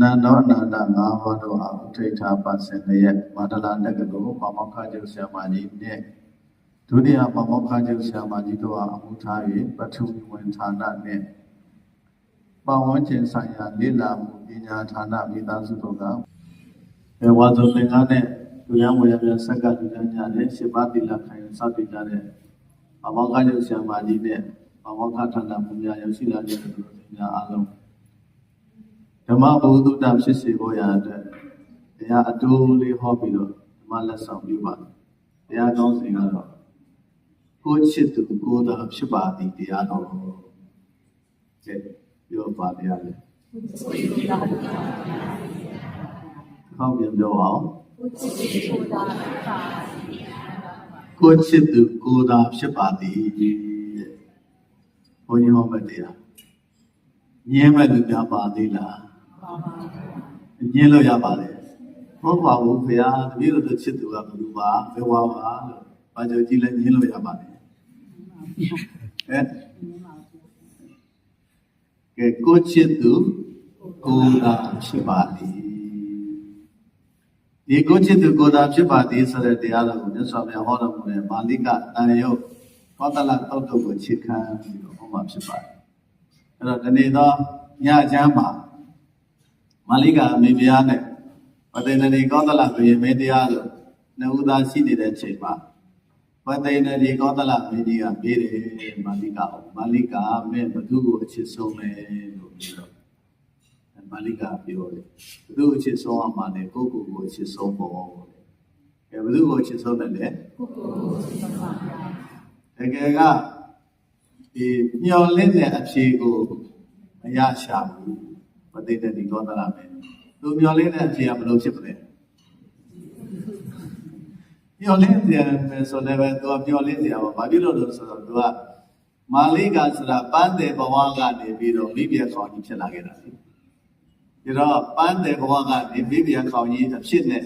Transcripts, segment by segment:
နန္ဒောနန္ဒငါးပါးတို့အားဥထိဋ္ဌာပတ်စင်လျက်မာဒလာတက္ကသိုလ်ပမောက္ခကျုပ်ဆရာမကြီးနှင့်ဒုတိယပမောက္ခကျုပ်ဆရာမကြီးတို့အားအမှုထား၍ပထဝီဝင်ဌာနနှင့်ပဝန်းကျင်ဆိုင်ရာလေ့လာမှုပညာဌာနမိသားစုတို့ကေဝါဇုံသင်္ကန်းနဲ့လူရန်ဝေရပြန်ဆက်ကလူရန်ကြတဲ့ရှစ်ပါးတိလခိုင်စတင်ကြတဲ့ပမောက္ခကျုပ်ဆရာမကြီးနဲ့ပမောက္ခဌာနပညာရောက်ရှိလာတဲ့သူတို့များအားလုံး ဓမ္မဘုဒ္ဓတဖြစ်စေဖို့ရတဲ့တရားအတူလေးဟောပြီးတော့ဓမ္မလက်ဆောင်ပြုပါတယ်။တရားကောင်းစဉ်ကတော့ကိုယ်ချစ်သူကိုယ်သာဖြစ်ပါသည်တရားတော်။ကဲပြောပါတရားလေ။ဟောပြန်ပြောအောင်။ကိုယ်ချစ်သူကိုယ်သာဖြစ်ပါသည်တဲ့။ဘုန်းကြီးဟောမဲ့တရား။မြင်မဲ့လူများပါသေးလား။ ညင်းလို့ရပါတယ်။ဟုတ်ပါဘူးခင်ဗျာ။တပည့်တော်တို့ချစ်သူကဘယ်သူပါဘယ်ဝါပါလို့ဘာကြောင့်ကြည့်လဲညင်းလို့ရပါတယ်။ဟဲ့ကဲကိုချစ်သူကိုယ်သာဖြစ်ပါသည်။ဒီကိုချစ်သူကိုယ်သာဖြစ်ပါသည်ဆိုတဲ့တရားတော်ကိုမြတ်စွာဘုရားဟောတော်မူတဲ့မာလိကတန်ရုပ်သောတလတောက်တုတ်ကိုခြေခံပြီးတော့ဟောမှာဖြစ်ပါတယ်။အဲ့တော့ဒီနေ့တော့ညချမ်းမှာ မာလိကအမေပြားနဲ့ပသိဏတိကောသလဘုရင်မေတရားလို့နှစ်ဦးသားရှိနေတဲ့အချိန်မှာပသိဏတိကောသလမင်းကြီးကပြေးတယ်မာလိကကိုမာလိကမင်းဘသူကိုအချစ်ဆုံးလဲလို့ပြောတော့မာလိကပြောတယ်ဘသူအချစ်ဆုံးအောင်မလဲကိုယ့်ကိုယ်ကိုအချစ်ဆုံးပေါ့တဲ့ကဲဘသူကိုအချစ်ဆုံးတယ်လဲတကယ်ကဒီမျော်လင့်တဲ့အဖြေကိုမရရှာဘူးမ သိတဲ့ဒီကောသလပဲသူမျောလင်းတဲ့အဖြေကဘယ်လိုဖြစ်မလဲမျောလင်းတယ်ပဲဆိုလည်းပဲသူကမျောလင်းတယ်ပါဘာဖြစ်လို့လဲဆိုတော့သူကမာလိကဆိုတာပန်းတယ်ဘဝကနေပြီးတော့မိပြခေါင်ကြီးဖြစ်လာခဲ့တာလေဒီတော့ပန်းတယ်ဘဝကနေမိပြခေါင်ကြီးအဖြစ်နဲ့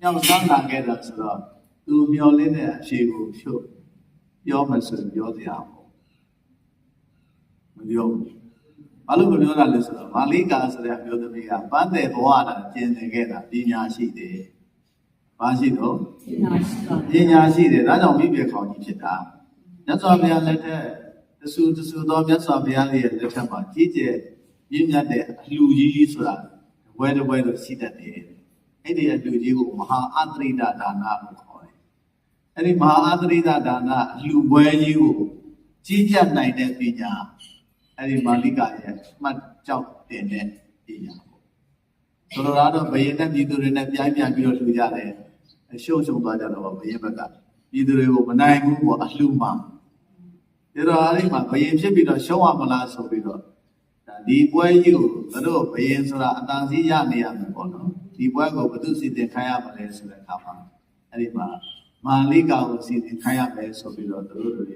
ညောင်ဆန်းလာခဲ့တာဆိုတော့သူမျောလင်းတဲ့အဖြေကိုဖြုတ်ပြောမှဆိုရင်ပြောတရားပေါ့မပြောဘူး ဘာလို့မပြောတာလဲဆိုတော့မာလိကာဆိုတဲ့အမျိုးသမီးကပန်းတယ်ဘဝတာကျင်နေခဲ့တာပညာရှိတယ်။ဘာရှိတော့ပညာရှိတယ်ဒါကြောင့်မိဘခေါင်းကြီးဖြစ်တာ။မြတ်စွာဘုရားလက်ထက်တဆူတဆူသောမြတ်စွာဘုရားရဲ့လက်ထက်မှာကြီးကျယ်မြင့်မြတ်တဲ့အလှူကြီးဆိုတာဝဲတစ်ဝဲတော့ရှိတတ်တယ်။အဲ့ဒီအလှူကြီးကိုမဟာအတ္တရိဒဒါနလို့ခေါ်တယ်။အဲ့ဒီမဟာအတ္တရိဒဒါနအလှူပွဲကြီးကိုကြီးကြပ်နိုင်တဲ့ပညာ အဲ့ဒီမာလိကရဲ့မှတ်ကြောက်တင်တဲ့ပညာပေါ့ဆိုလိုတာတော့ဘယင်နဲ့ပြည်သူတွေနဲ့ပြိုင်ပြန်ပြီးတော့လှူကြတယ်အရှုံးရှုံးသွားကြတော့ဘယင်ဘက်ကပြည်သူတွေကိုမနိုင်ဘူးပေါ့အလှူမှဒါတော့အဲ့ဒီမှာဘယင်ဖြစ်ပြီးတော့ရှုံးရမလားဆိုပြီးတော့ဒါဒီပွဲကြီးကိုတို့ဘယင်ဆိုတာအတန်စီရနေရမယ်ပေါ့နော်ဒီပွဲကိုဘယ်သူစီတင်ခိုင်းရမလဲဆိုတဲ့အခါမှာအဲ့ဒီမှာမာလိကကိုစီတင်ခိုင်းရမယ်ဆိုပြီးတော့တို့တို့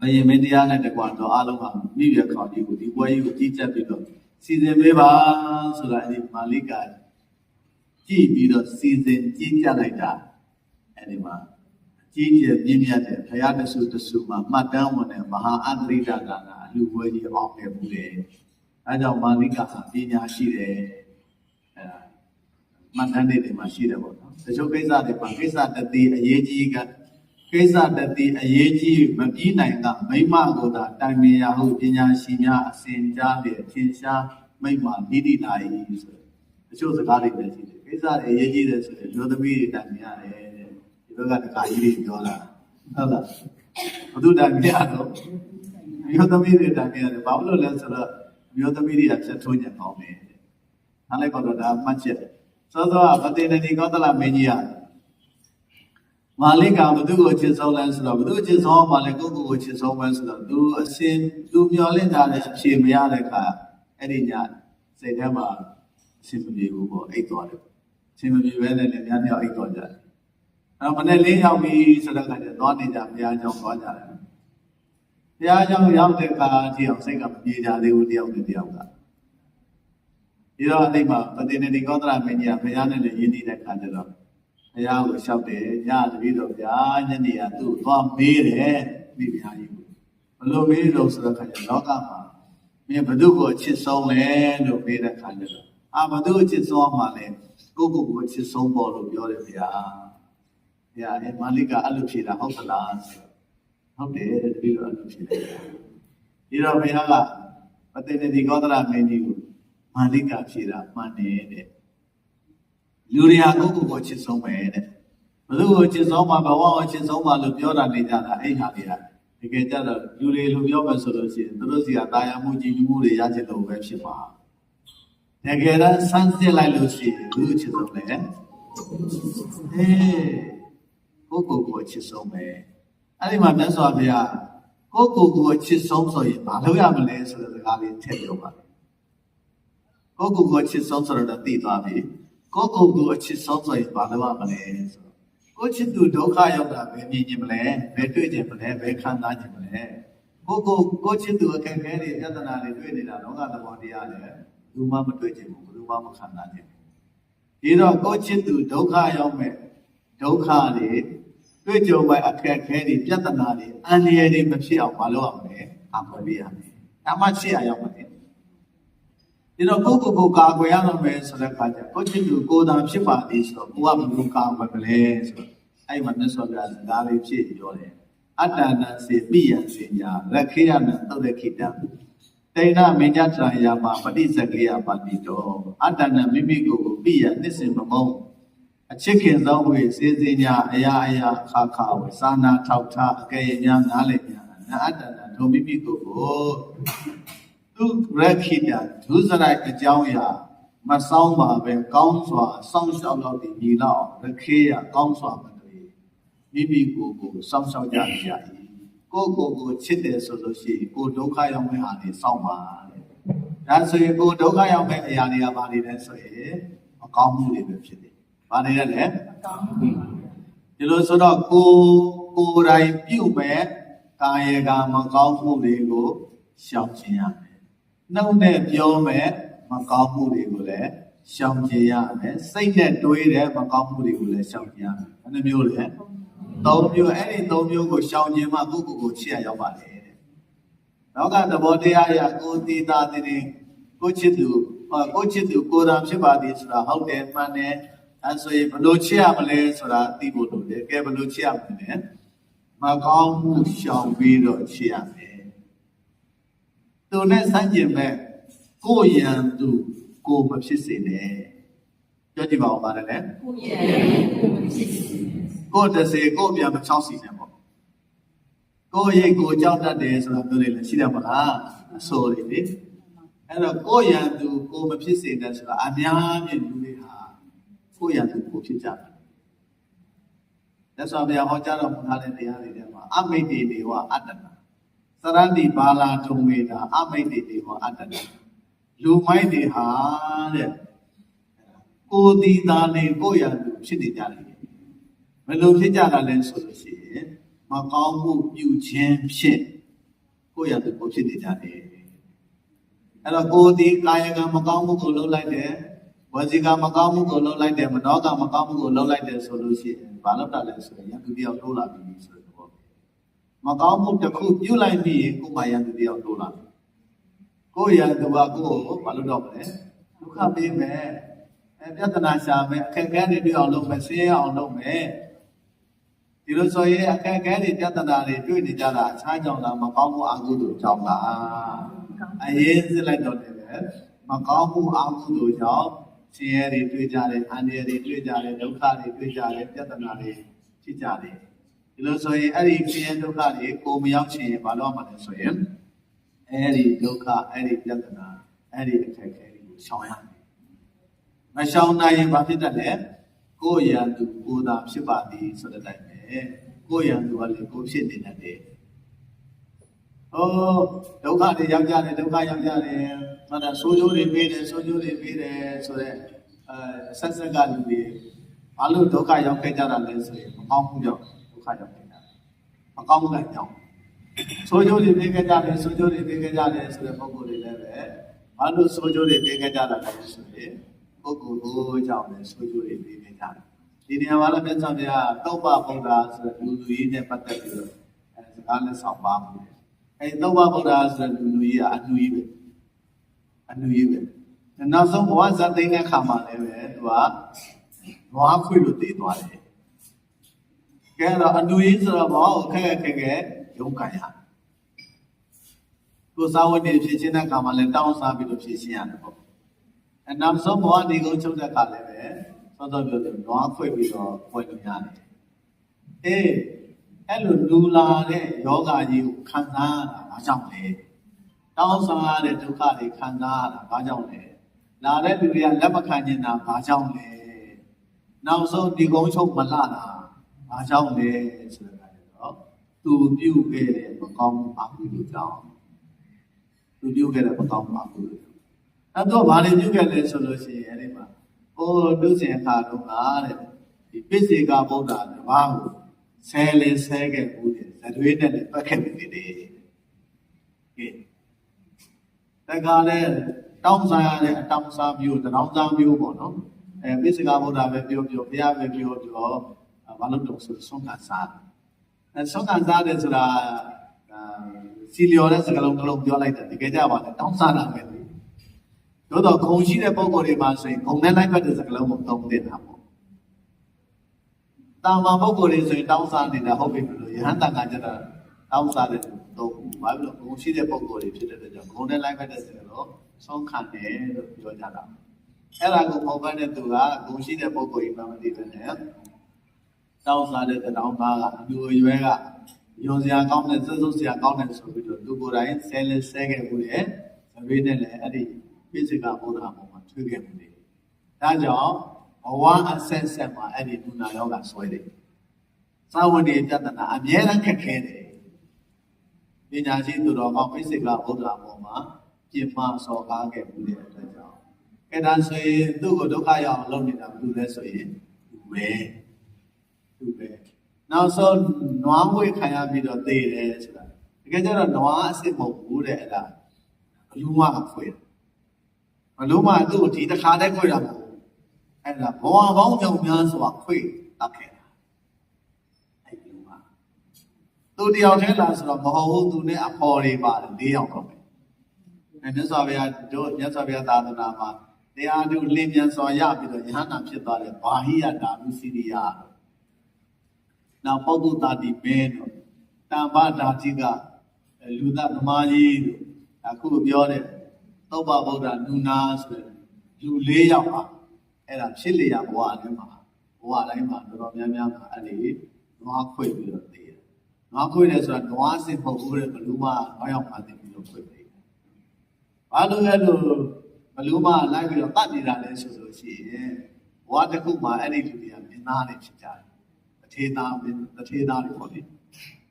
တွေဘယင်မင်းတရားနဲ့တကွာတော့အားလုံးဟာမိရခေါင်ကြီးကိုဒီပွဲကြီးကိုကြီးကြပ်ပြီးတော့စီစဉ်ပေးပါဆိုတာအဲ့ဒီမာလိကကြည့်ပြီးတော့စီစဉ်ကြီးကြပ်လိုက်တာအဲ့ဒီမှာအကြီးကျယ်ပြင်းပြတဲ့ဘုရားတဆူတဆူမှာမှတ်တမ်းဝင်တဲ့မဟာအန္တရိဒကကအလူပွဲကြီးအောင်ခဲ့မှုတယ်အဲကြောင့်မာလိကဟာပညာရှိတယ်အဲဒါမှတ်တမ်းတွေတွေမှာရှိတယ်ပေါ့နော်တချို့ကိစ္စတွေမှာကိစ္စတတိအရေးကြီးက ကိစ္စတတိအရေးကြီးမပြီးနိုင်ကမိမကိုသာတိုင်ပင်ရဟုပညာရှိများအစဉ်ကြားတဲ့ထင်ရှားမိမနိတိလာ၏ဆိုတချို့စကားတွေလည်းရှိတယ်ကိစ္စတွေအရေးကြီးတယ်ဆိုရင်လူသမီးတွေတိုင်ပင်ရတယ်ဒီဘက်ကတခါကြီးတွေပြောလာဟုတ်လားဘုသူတိုင်ပင်ရတော့မျိုးသမီးတွေတိုင်ပင်ရတယ်ဘာလို့လဲဆိုတော့မျိုးသမီးတွေကဖြတ်ထိုးညံကောင်းတယ်အားလည်းကတော့ဒါမှတ်ချက်စောစောကပတိနေဒီကောသလမင်းကြီးက မာလိကဘသူ့ကိုချစ်ဆုံးလဲဆိုတော့ဘသူ့ချစ်ဆုံးမှလည်းကိုယ့်ကိုယ်ကိုချစ်ဆုံးပဲဆိုတော့သူအစင်သူမျောလင့်တာလည်းအဖြေမရတဲ့အခါအဲ့ဒီညစိတ်ထဲမှာအစင်မပြေဘူးပေါ့အိတ်သွားတယ်အစင်မပြေပဲနဲ့လည်းများများအိတ်သွားကြတယ်အဲ့တော့မနေ့လေးရောက်ပြီဆိုတော့ကကျသွားနေကြဘုရားကျောင်းသွားကြတယ်ဘုရားကျောင်းရောက်တဲ့အခါအထိအောင်စိတ်ကမပြေကြသေးဘူးတယောက်နဲ့တယောက်ကဒီတော့အဲ့မှာပတိနေဒီကောသရမင်းကြီးကဘုရားနဲ့လည်းယဉ်နေတဲ့အခါကျတော့ ဘုရားကိုလျှောက်တယ်ညတပည့်တော်ဗျာညနေကသူ့ကိုသွားမေးတယ်မိဖုရားကြီးကိုဘလို့မေးလို့ဆိုတော့ခါကျလောကမှာမင်းဘု து ကိုအချစ်ဆုံးလဲလို့မေးတဲ့ခါကျတော့အာဘသူအချစ်ဆုံးမှလဲကိုကိုကိုအချစ်ဆုံးပေါ်လို့ပြောတယ်ဗျာဗျာအဲမာလိကအဲ့လိုဖြေတာဟုတ်သလားဆိုဟုတ်တယ်တပည့်တော်အဲ့လိုဖြေတယ်ဒီတော့ဘုရားကပတေတိကောသရမင်းကြီးကိုမာလိကဖြေတာမှန်တယ်တဲ့ လူတွေဟာကိုကိုကိုအချစ်ဆုံးပဲတဲ့ဘသူကိုအချစ်ဆုံးမှဘဝကိုအချစ်ဆုံးမှလို့ပြောတာနေကြတာအဲ့ဟာတွေကတကယ်ကြတော့လူတွေလိုပြောမှဆိုလို့ရှိရင်သူတို့စီကတာယာမှုကြည်ညိုမှုတွေရချင်လို့ပဲဖြစ်ပါတကယ်တော့ဆန်းစစ်လိုက်လို့ရှိရင်လူအချစ်ဆုံးလေအေးကိုကိုကိုအချစ်ဆုံးပဲအဲ့ဒီမှာမြတ်စွာဘုရားကိုကိုကိုအချစ်ဆုံးဆိုရင်ဘာလုပ်ရမလဲဆိုတဲ့စကားလေးထည့်ပြောပါတယ်ကိုကိုကိုအချစ်ဆုံးဆိုတော့သိသွားပြီ ကိုကိုကိုအချစ်ဆုံးဆိုရင်ဘာလုပ်ရမလဲဆိုတော့ကိုချစ်သူဒုက္ခရောက်တာပဲမြင်ခြင်းမလဲဘယ်တွေ့ခြင်းမလဲဘယ်ခံစားခြင်းမလဲကိုကိုကိုချစ်သူအခက်အခဲတွေပြဿနာတွေတွေ့နေတာလောကသဘောတရားတွေဘူးမှမတွေ့ခြင်းဘူးဘူးမှမခံစားခြင်းဒီတော့ကိုချစ်သူဒုက္ခရောက်မဲ့ဒုက္ခတွေတွေ့ကြုံမဲ့အခက်အခဲတွေပြဿနာတွေအန္တရာယ်တွေမဖြစ်အောင်မလုပ်ရမလဲအမှန်ပေးရမယ်။အမှချစ်ရရောက်ပါတယ် ဒီတော့ကိုကိုကိုကာကွယ်ရတော့မယ်ဆိုတဲ့အခါကျကိုချစ်သူကိုယ်သာဖြစ်ပါသည်ဆိုတော့ကိုကဘယ်လိုကာကွယ်မလဲဆိုတော့အဲ့မှာမြတ်စွာဘုရားစကားလေးဖြည့်ပြောတယ်အတ္တနာစေပိယံစင်ညာရခေယနသုရခိတံတေနမေညတရာယာမပฏิစကေယပါတိတောအတ္တနာမိမိကိုယ်ကိုပိယံနှစ်စင်မမုံအချစ်ခင်သောဝေစေစေညာအရာအရာခါခါဝေသာနာထောက်ထားအကယ်ညာနားလည်ညာနာအတ္တနာဒုမိမိကိုယ်ကို သူရခိတဒုစရိုက်အကြောင်းအရာမဆောင်ပါပဲကောင်းစွာစောင့်ရှောက်တော့ဒီညီလောက်ရခေယကောင်းစွာမတွေ့မိမိကိုယ်ကိုစောင့်ရှောက်ကြရ၏ကိုယ့်ကိုယ်ကိုချစ်တယ်ဆိုလို့ရှိရင်ကိုယ်ဒုက္ခရောက်မဲ့ဟာတွေစောင့်ပါတဲ့ဒါဆိုရင်ကိုယ်ဒုက္ခရောက်မဲ့အရာတွေကဘာတွေလဲဆိုရင်အကောင်းမှုတွေပဲဖြစ်တယ်ဘာတွေလဲလဲဒီလိုဆိုတော့ကိုကိုယ်တိုင်ပြုမဲ့ကာယကမကောင်းမှုတွေကိုရှောင်ကျင်ရမယ်။ နှုတ်နဲ့ပြောမဲ့မကောင်းမှုတွေကိုလည်းရှောင်ကျင်ရမယ်။စိတ်နဲ့တွေးတဲ့မကောင်းမှုတွေကိုလည်းရှောင်ကျင်ရမယ်။ဘယ်နှမျိုးလဲ။သုံးမျိုးအဲ့ဒီသုံးမျိုးကိုရှောင်ကျင်မှကိုယ့်ကိုယ်ကိုချစ်ရရောက်ပါလေတဲ့။နောက်ကသဘောတရားအရကိုယ်တည်တာတည်ကိုချစ်သူဟောကိုချစ်သူကိုယ်တော်ဖြစ်ပါသည်ဆိုတာဟုတ်တယ်မှန်တယ်။အဲဆိုရင်ဘယ်လိုချစ်ရမလဲဆိုတာသိဖို့လိုတယ်။ကဲဘယ်လိုချစ်ရမလဲ။မကောင်းမှုရှောင်ပြီးတော့ချစ်ရမယ်။ သူနဲ့ဆန့်ကျင်မဲ့ကိုယ်ရန်သူကိုယ်မဖြစ်စေနဲ့။ပြောကြည့်ပါဦးပါတယ်လေကိုယ့်ရဲ့ကိုယ်မဖြစ်စေ။ကိုယ်တစ်စေကိုယ်ပြန်မချောက်စီနဲ့ပေါ့။ကိုယ်ရိတ်ကိုယ်ကြောက်တတ်တယ်ဆိုတာပြောတယ်လည်းရှိတယ်မလား။အဆိုးတွေလေ။အဲ့တော့ကိုယ်ရန်သူကိုယ်မဖြစ်စေနဲ့ဆိုတာအများကြီးလူတွေဟာကိုယ်ရန်သူကိုယ်ဖြစ်ကြတယ်။လက်ဆောင်ဗျာဟောကြားတော်မူထားတဲ့တရားတွေထဲမှာအမိတ်တေတေဝအတ္တနာ သရဏိဘာလာထုံဝေတာအမိတ်တေတေဝအတ္တနာလူမိုက်တွေဟာတဲ့ကိုယ်ဒီသားနေကိုယ်ရန်သူဖြစ်နေကြတယ်ဘယ်လိုဖြစ်ကြတာလဲဆိုလို့ရှိရင်မကောင်းမှုပြုခြင်းဖြင့်ကိုယ်ရန်သူကိုဖြစ်နေကြတယ်အဲ့တော့ကိုယ်ဒီကာယကမကောင်းမှုကိုလုပ်လိုက်တယ်ဝစီကမကောင်းမှုကိုလုပ်လိုက်တယ်မနောကမကောင်းမှုကိုလုပ်လိုက်တယ်ဆိုလို့ရှိရင်ဘာလုပ်တာလဲဆိုရင်ရန်သူတယောက်တိုးလာပြီဆိုတဲ့ဘော မကောင်းမှုတစ်ခုပြုလိုက်ပြီးရင်ကိုယ်မှရန်သူတယောက်တိုးလာတယ်ကိုယ်ရန်သူကကိုယ့်ကိုဘာလုပ်တော့မလဲဒုက္ခပေးမယ်အဲပြဿနာရှာမယ်အခက်အခဲတွေတွေ့အောင်လုပ်မယ်ဆင်းရဲအောင်လုပ်မယ်ဒီလိုဆိုရင်အခက်အခဲတွေပြဿနာတွေတွေ့နေကြတာအခြားကြောင့်လားမကောင်းမှုအကုသိုလ်ကြောင့်လားအရင်စစ်လိုက်တော့တယ်ပဲမကောင်းမှုအကုသိုလ်ကြောင့်ဆင်းရဲတွေတွေ့ကြတယ်အန္တရာယ်တွေတွေ့ကြတယ်ဒုက္ခတွေတွေ့ကြတယ်ပြဿနာတွေဖြစ်ကြတယ် ဒီလိုဆိုရင်အဲ့ဒီဆင်းရဲဒုက္ခတွေကိုမရောက်ချင်ရင်ဘာလို့မှလဲဆိုရင်အဲ့ဒီဒုက္ခအဲ့ဒီပြဿနာအဲ့ဒီအခက်အခဲတွေကိုရှောင်ရမယ်မရှောင်နိုင်ရင်ဘာဖြစ်တတ်လဲကိုယ်ရန်သူကိုယ်သာဖြစ်ပါသည်ဆိုတဲ့အတိုင်းပဲကိုယ်ရန်သူကလည်းကိုယ်ဖြစ်နေတတ်တယ်ဟောဒုက္ခတွေရောက်ကြတယ်ဒုက္ခရောက်ကြတယ်ဟုတ်တယ်ဆိုးကျိုးတွေပေးတယ်ဆိုးကျိုးတွေပေးတယ်ဆိုတော့အဲဆက်ဆက်ကလူတွေဘာလို့ဒုက္ခရောက်ခဲ့ကြတာလဲဆိုရင်မကောင်းမှုကြောင့်ဒုက္ခရောက်ခဲ့ကြတယ်မကောင်းမှုကကြောင့်ဆိုးကျိုးတွေပေးခဲ့ကြတယ်ဆိုးကျိုးတွေပေးခဲ့ကြတယ်ဆိုတဲ့ပုံစံတွေလည်းပဲဘာလို့ဆိုးကျိုးတွေပေးခဲ့ကြတာလဲဆိုရင်ပုဂ္ဂိုလ်ကိုကြောင့်လည်းဆိုးကျိုးတွေပေးခဲ့ကြတယ်ဒီနေရာမှာလည်းမြတ်စွာဘုရားတောပ္ပဗုဒ္ဓဆိုတဲ့လူလူကြီးနဲ့ပတ်သက်ပြီးတော့အဲစကားနဲ့ဆောင်ပါမှုအဲတောပ္ပဗုဒ္ဓဆိုတဲ့လူလူကြီးကအနှူကြီးပဲအနှူကြီးပဲနောက်ဆုံးဘဝဇတ်သိမ်းတဲ့ခါမှာလည်းပဲသူကနွားခွေလို့တည်သွားတယ် ကဲတော့အတူကြီးဆိုတော့ဘောအခက်အခက်ခဲရုန်းကန်ရကိုစာဝတ်နေဖြစ်ချင်းတဲ့ခါမှာလည်းတောင်းစားပြီးတော့ဖြစ်ရှင်းရတယ်ပေါ့အဲနောက်ဆုံးဘဝဒီကုန်းချုပ်တဲ့ခါလည်းပဲသောတော်ပြောတယ်နွားခွေပြီးတော့ပွဲလို့ရတယ်အေးအဲ့လိုလူလာတဲ့ယောဂကြီးကိုခံစားရတာဘာကြောင့်လဲတောင်းစားရတဲ့ဒုက္ခတွေခံစားရတာဘာကြောင့်လဲလာတဲ့လူတွေကလက်မခံကျင်တာဘာကြောင့်လဲနောက်ဆုံးဒီကုန်းချုပ်မလာတာ ဘာကြောင့်လဲဆိုတဲ့အခါကျတော့သူပြုတ်ခဲ့တဲ့မကောင်းမှုအမှုတွေကြောင့်သူပြုတ်ခဲ့တဲ့မကောင်းမှုအမှုတွေအဲ့တော့ဘာတွေပြုတ်ခဲ့လဲဆိုလို့ရှိရင်အဲ့ဒီမှာဟိုဒုစင်ခါတော့ကတဲ့ဒီပိစေကဗုဒ္ဓတပါးကိုဆဲလဲဆဲခဲ့ဘူးတဲ့ဇရွေးနဲ့လည်းပတ်ခဲ့ပြီလေကဲတခါလဲတောင်းစားရတဲ့အတောင်းစားမျိုးတောင်းစားမျိုးပေါ့နော်အဲပိစေကဗုဒ္ဓပဲပြောပြောဘုရားပဲပြောပြော ဘာလို့တော့ဆိုဆုံးခံစားအဲဆုံးခံစားတယ်ဆိုတာစီလျော်တဲ့စကားလုံးတစ်လုံးပြောလိုက်တယ်တကယ်ကြပါလေတောင်းစားတာပဲလေတို့တော့ခုံရှိတဲ့ပုံကိုယ်တွေမှာဆိုရင်ခုံနဲ့လိုက်ဖက်တဲ့စကားလုံးကိုသုံးတင်တာပေါ့တာမန်ပုံကိုယ်တွေဆိုရင်တောင်းစားနေတာဟုတ်ပြီမလို့ယဟန်တန်ကကျတော့တောင်းစားတဲ့သုံးဘူးဘာလို့ခုံရှိတဲ့ပုံကိုယ်တွေဖြစ်တဲ့အတွက်ကြောင့်ခုံနဲ့လိုက်ဖက်တဲ့စကားလုံးဆုံးခံတယ်လို့ပြောကြတာအဲ့ဒါကိုပုံပန်းတဲ့သူကခုံရှိတဲ့ပုံကိုယ်ကြီးမှမသိတဲ့နဲ့ တောင်းစားတဲ့တောင်းသားကအလူအရွယ်ကယုံစရာကောင်းတဲ့စွတ်စွတ်စရာကောင်းတဲ့ဆိုပြီးတော့လူကိုယ်တိုင်ဆဲလဲဆဲခဲ့မှုရဲ့သဘေးနဲ့လည်းအဲ့ဒီပိစိကဘုရားပေါ်မှာထွေးခဲ့မှုတွေဒါကြောင့်ဘဝအဆက်ဆက်မှာအဲ့ဒီဒုနာယောဂဆွဲတယ်သာဝတိပြဿနာအမြဲတမ်းခက်ခဲတယ်ပညာရှိသူတော်ကောင်းပိစိကဘုရားပေါ်မှာပြင်မစော်ကားခဲ့မှုတဲ့အတွက်ကြောင့်ကဲဒါဆိုရင်သူ့ကိုဒုက္ခရောက်အောင်လုပ်နေတာဘူးလဲဆိုရင်သူပဲ သူပဲနောက်ဆုံးနွားဝေခံရပြီးတော့သေတယ်ဆိုတာတကယ်ကျတော့နွားအစ်စ်မဟုတ်ဘူးတဲ့အဲ့ဒါဘလူးမကခွေတယ်ဘလူးမသူ့ကိုဒီတစ်ခါတည်းခွေတာမဟုတ်ဘူးအဲ့ဒါဘဝပေါင်းကြောင့်များစွာခွေတတ်ခဲ့တာအဲ့ဘလူးမသူတယောက်တည်းလားဆိုတော့မဟုတ်ဘူးသူနဲ့အဖော်တွေပါတယ်၄ယောက်တော့ပဲအဲမြတ်စွာဘုရားတို့မြတ်စွာဘုရားသာသနာမှာတရားတို့လင်းမြန်စွာရပြီးတော့ယဟန္တာဖြစ်သွားတဲ့ဘာဟိယတာမှုစီရိယတို့ နောက်ပုဂ္ဂုတာတိမဲတို့တမ္ပတာတိကလူသသမားကြီးတို့အခုပြောတဲ့သုဘဗုဒ္ဓနုနာဆိုတဲ့လူ၄ယောက်ပါအဲ့ဒါဖြစ်လေရဘဝထဲမှာဘဝတိုင်းမှာတော်တော်များများမှာအဲ့ဒီနွားခွေပြီးတော့သိတယ်နွားခွေတယ်ဆိုတာနွားစင်ပုတ်ဦးတဲ့ဘလူးမနောက်ရောက်မှသိပြီးတော့ခွေတယ်ဘာလို့လဲလို့ဘလူးမလိုက်ပြီးတော့တတ်နေတာလဲဆိုလို့ရှိရင်ဘဝတစ်ခုမှာအဲ့ဒီလူတွေကမြင်သားနေဖြစ်ကြတယ်တ ထေသားတထေသားတွေပေါ့လေ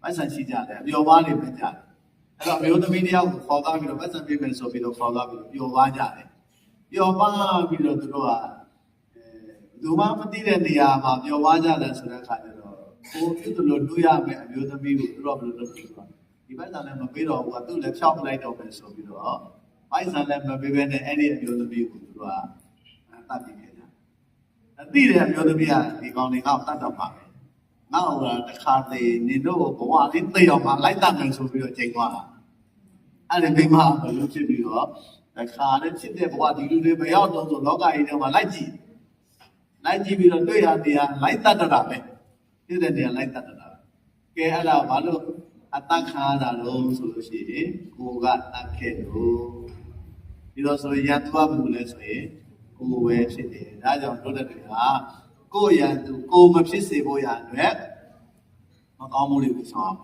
ပိုက်ဆံရှိကြတယ်အပျော်ပါးတွေပဲကြတယ်အဲ့တော့မျိုးသမီးတယောက်ကိုခေါ်သွားပြီးတော့ပိုက်ဆံပေးမယ်ဆိုပြီးတော့ခေါ်သွားပြီးတော့ပျော်ပါကြတယ်ပျော်ပါပြီးတော့သူတို့ကအဲလူမမသိတဲ့နေရာမှာပျော်ပါကြတယ်ဆိုတဲ့အခါကျတော့ကိုပြုတ်လို့တွေးရမယ်အမျိုးသမီးကိုသူတို့ကဘယ်လိုလုပ်ပြီးတော့ဒီပိုက်ဆံလည်းမပေးတော့ဘူးကသူ့လည်းဖြောက်လိုက်တော့မယ်ဆိုပြီးတော့ပိုက်ဆံလည်းမပေးဘဲနဲ့အဲ့ဒီအမျိုးသမီးကိုသူတို့ကတတ်ပြီးခဲ့ကြအသိတဲ့အမျိုးသမီးကဒီကောင်တွေကောက်တတ်တော့ပါမယ် ငါ့ဟိုတခါသေးနေတော့ဘဝလေးသိအောင်မှလိုက်တတ်မယ်ဆိုပြီးတော့ချိန်သွားတာအဲ့ဒီမိမဘယ်လိုဖြစ်ပြီးတော့တခါနဲ့ဖြစ်တဲ့ဘဝဒီလူတွေမရောက်တော့ဆိုလောကကြီးထဲမှာလိုက်ကြည့်လိုက်ကြည့်ပြီးတော့တွေ့ရတရားလိုက်တတ်တော့တာပဲဖြစ်တဲ့တရားလိုက်တတ်တော့တာကဲအဲ့ဒါဘာလို့အတ္တခါတာလို့ဆိုလို့ရှိရင်ကိုကတတ်ခဲ့လို့ဒီတော့ဆိုရင်ရန်သူကဘယ်လိုလဲဆိုရင်ကိုပဲဖြစ်တယ်ဒါကြောင့်တို့တဲ့တွေ ကကိုရန်သူကိုမဖြစ်စေဖို့ရအတွက်မကောင်းမှုတွေကိုဆောင်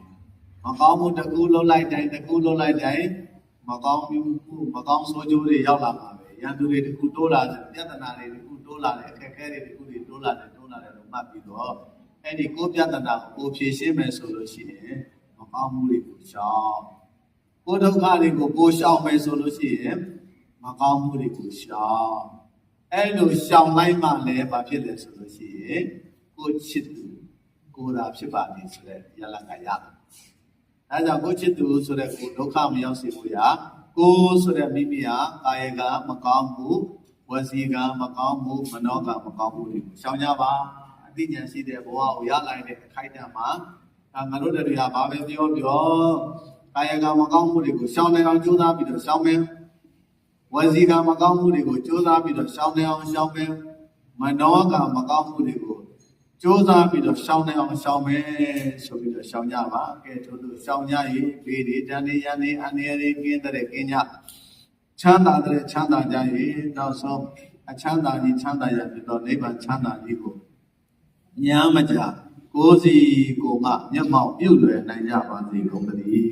အောင်မကောင်းမှုတစ်ခုလုံးလိုက်တိုင်းတစ်ခုလုံးလိုက်တိုင်းမကောင်းမှုမကောင်းဆိုးကျိုးတွေရောက်လာမှာပဲရန်သူတွေတစ်ခုတိုးလာတယ်ပြဿနာတွေတစ်ခုတိုးလာတယ်အခက်အခဲတွေတစ်ခုတွေတိုးလာတယ်တိုးလာတယ်လို့မှတ်ပြီးတော့အဲ့ဒီကိုပြဿနာကိုဖြေရှင်းမယ်ဆိုလို့ရှိရင်မကောင်းမှုတွေကိုရှောင်ကိုဒုက္ခတွေကိုကိုရှောင်မယ်ဆိုလို့ရှိရင်မကောင်းမှုတွေကိုရှောင် အဲ့လိုရှောင်လိုက်မှလည်းဘာဖြစ်လဲဆိုလို့ရှိရင်ကိုချစ်သူကိုယ်သာဖြစ်ပါလိမ့်ဆိုတဲ့ရလကရတယ်။အဲကြောင့်ကိုချစ်သူဆိုတဲ့ကိုဒုက္ခမရောက်စေဖို့ရာကိုဆိုတဲ့မိမိဟာကာယကမကောင်းမှုဝစီကမကောင်းမှုမနောကမကောင်းမှုတွေကိုရှောင်ကြပါအသိဉာဏ်ရှိတဲ့ဘဝကိုရလိုက်တဲ့အခိုက်အတန့်မှာဒါငါတို့တွေကဘာပဲပြောပြောကာယကမကောင်းမှုတွေကိုရှောင်နိုင်အောင်ကြိုးစားပြီးတော့ရှောင်မယ် ဝစီကမကောင်းမှုတွေကိုကြိုးစားပြီးတော့ရှောင်နေအောင်ရှောင်မယ်မနောကမကောင်းမှုတွေကိုကြိုးစားပြီးတော့ရှောင်နေအောင်ရှောင်မယ်ဆိုပြီးတော့ရှောင်ကြပါကဲတို့တို့ရှောင်ကြရေးပေဒီတန်နေရနေအနေရေကင်းတဲ့ကင်းကြချမ်းသာတဲ့ချမ်းသာကြရေးနောက်ဆုံးအချမ်းသာကြီးချမ်းသာရပြီးတော့နိဗ္ဗာန်ချမ်းသာကြီးကိုညာမကြကိုယ်စီကိုယ်မမျက်မှောက်ပြုလွယ်နိုင်ကြပါစေကုန်သတည်း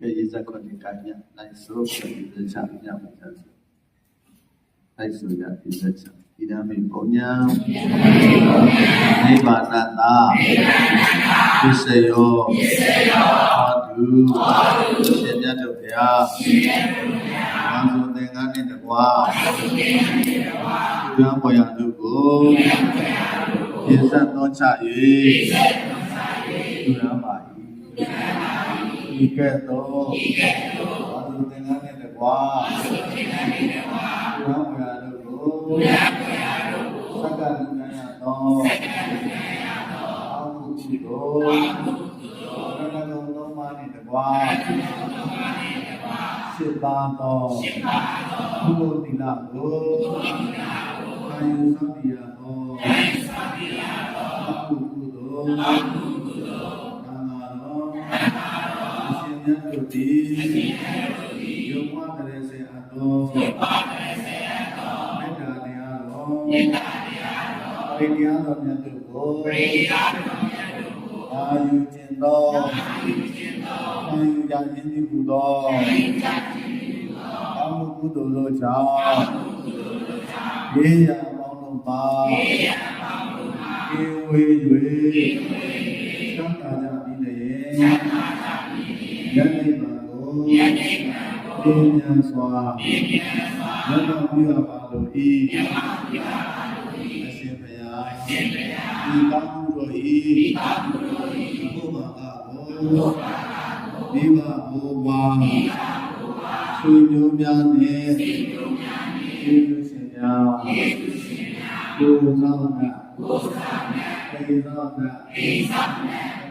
ကဲရေစက်ခွန်ဒီကညနိုင်ဆိုးဆိုဒီစချညမှာချဆိုနိုင်ဆိုရဒီစချဒီ နာမေပုံညာနိဗ္ဗာန်တာသစ္စယောဟောတုရှင်မြတ်တို့ဗျာရှင်မြတ်တို့ဗျာဘာဆိုသင်္ကန်းနဲ့တကွာဘုရားပေါ်ရတို့ကိုရေစက်သောချ၍ဘုရားပါ၏ဒီကဲ့သို့ဘာဆိုသင်္ကန်းနဲ့တကွာဘုရားပေါ်ရတို့ကိုသက္ကလူညာယသောအာဟုတိကိုဘုရားတော်သုံးပါးနဲ့တကွာစိတ်ပါတော်ဘုလိုတိလာကိုအာယုသတိယသောအကုကုသိုလ်ကာမတော် အရှင်မြတ်တို့သည်ယုံမတရေစေအပ်သောမေတ္တာတရားတော်မေတ္တာတရားတော်ဝိညာဉ်တော်မြတ်တို့ကိုဝိညာဉ်တော်မြတ်တို့ကိုအာယုကျင်သောအာယုကျင်သောအာယုကြခြင်းပြုသောအာယုကြခြင်းပြုသောအမှုကုသိုလ်တို့ကြောင့်အမှုကုသိုလ်တို့ကြောင့်ယေရပေါင်းတို့ပါယေရပေါင်းတို့ပါဧဝေ၍ဧဝေ၍သံဃာကြပြီးလျင်သံဃာကြပြီးလျင် ယနေ့ပါကိုယနေ့ပါကိုပြင်းစွာပြင်းစွာမြတ်တော်ပြုအပ်ပါလို့ဤမြတ်တော်ပြုအပ်ပါလို့ဤအရှင်ဘုရားအရှင်ဘုရားဒီကောင်းမှုတို့ဤဒီကောင်းမှုတို့ဤဘုရားကကိုဘုရားကကိုမိဘဘိုးဘွားမိဘဘိုးဘွားဆွေမျိုးများနှင့်ဆွေမျိုးများနှင့်ယေရှုရှင်များယေရှုရှင်များကိုယ်ဆောင်ကကိုယ်ဆောင်ကပေသောက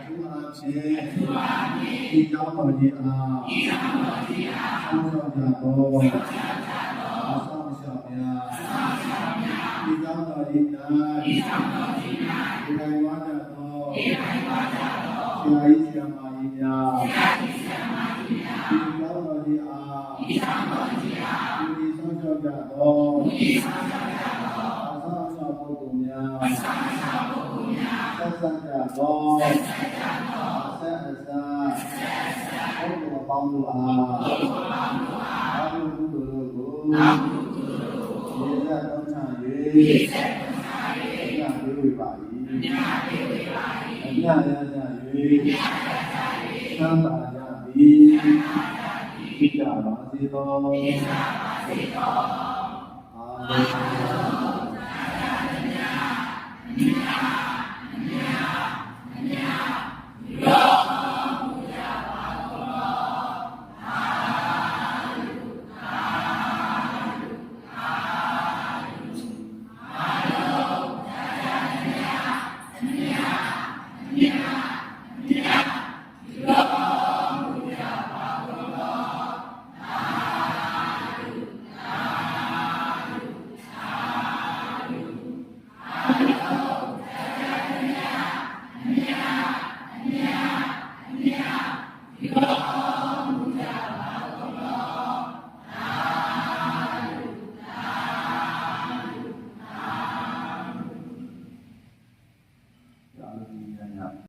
ပေသောကအထူးအားဖြင့်အထူးအားဖြင့်ဒီကြောင့်တော်ကြီးအားဒီကြောင့်တော်ကြီးအားဆောင်းဆောင်ကြတော်ဆောင်းကြတော်အဆောင်ရှောက်များအဆောင်ရှောက်များဒီကြောင့်တော်ကြီး၌ဒီကြောင့်တော်ကြီး၌ဒီတိုင်းဝါကြတော်ဒီတိုင်းဝါကြတော်ဆရာကြီးဆရာမကြီးများဆရာကြီးဆရာမကြီးများဒီကြောင့်တော်ကြီးအားဒီကြောင့်တော်ကြီးအားဒီဆောင်ရှောက်ကြတော်ဒီဆောင်ရှောက်ကြတော်အဆောင်ရှောက်ပုဂ္ဂိုလ်များအဆောင်ရှောက်ပုဂ္ဂိုလ်များဆက် ဆံကြတော်ဆက်ဆံကြတော်ဆက်အစဘုရားပေါင်းတို့အားဘုရားပေါင်းတို့အားအာဟုကုသိုလ်တို့ကိုအာဟုကုသိုလ်တို့ကိုရေသက်သုံးချ၍ရေသက်သုံးချ၍ညပြေဝေပါ၏ညပြေဝေပါ၏အညရကြ၍ညရကြ၍သံပါရပြီသံပါရပြီဣဒ္ဓပါစေသောဣဒ္ဓပါစေသောအာမေန